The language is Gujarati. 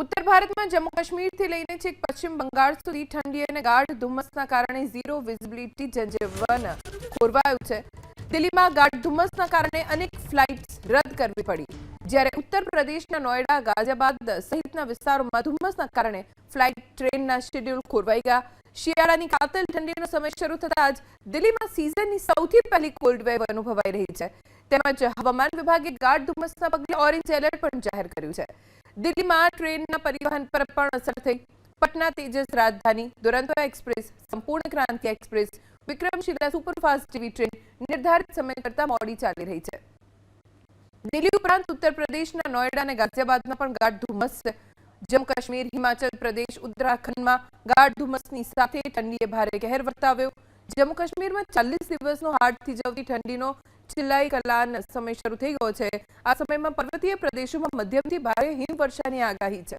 ઉત્તર ભારતમાં જમ્મુ કાશ્મીરથી લઈને છેક પશ્ચિમ બંગાળ સુધી ઠંડી અને ગાઢ ધુમ્મસના કારણે ઝીરો વિઝિબિલિટી જનજીવન ખોરવાયું છે. દિલ્હીમાં ગાઢ ધુમ્મસના કારણે અનેક ફ્લાઇટ્સ રદ કરવી પડી. જ્યારે ઉત્તર પ્રદેશના નોઈડા ગાઝિયાબાદ સહિતના વિસ્તારોમાં ધુમ્મસના કારણે ફ્લાઇટ ટ્રેનના શેડ્યુલ ખોરવાઈ ગયા. શિયાળાની કાતલ ઠંડીનો સમય શરૂ થતાં જ દિલ્હીમાં સિઝનની સૌથી પહેલી કોલ્ડ વેવ અનુભવાઈ રહી છે. તેમજ હવામાન વિભાગે ગાઢ ધુમ્મસના પગલે ઓરેન્જ એલર્ટ પણ જાહેર કર્યું છે. દિલ્હીમાં ટ્રેનના પરિવહન પર પણ અસર થઈ. Patna Tejas Rajdhani, Duronto express, Sampoorna Kranti express, Vikramshila superfast જેવી ટ્રેન નિર્ધારિત સમય કરતા મોડી ચાલી રહી છે. દિલ્હી ઉપરાંત ઉત્તર પ્રદેશના નોએડા અને ગાઝિયાબાદમાં પણ ગાઢ ધુમ્મસ. જમ્મુ કાશ્મીર, હિમાચલ પ્રદેશ, ઉત્તરાખંડમાં ગાઢ ધુમ્મસની સાથે ઠંડીએ ભારે કહેર વર્તાવ્યો. જમ્મુ કાશ્મીરમાં ચાલીસ દિવસનો હાડ થીજવતી ઠંડીનો ચિલ્લાઈ કલાન સમય શરૂ થઈ ગયો છે. આ સમયમાં પર્વતીય પ્રદેશોમાં મધ્યમથી ભારે હિમવર્ષાની આગાહી છે.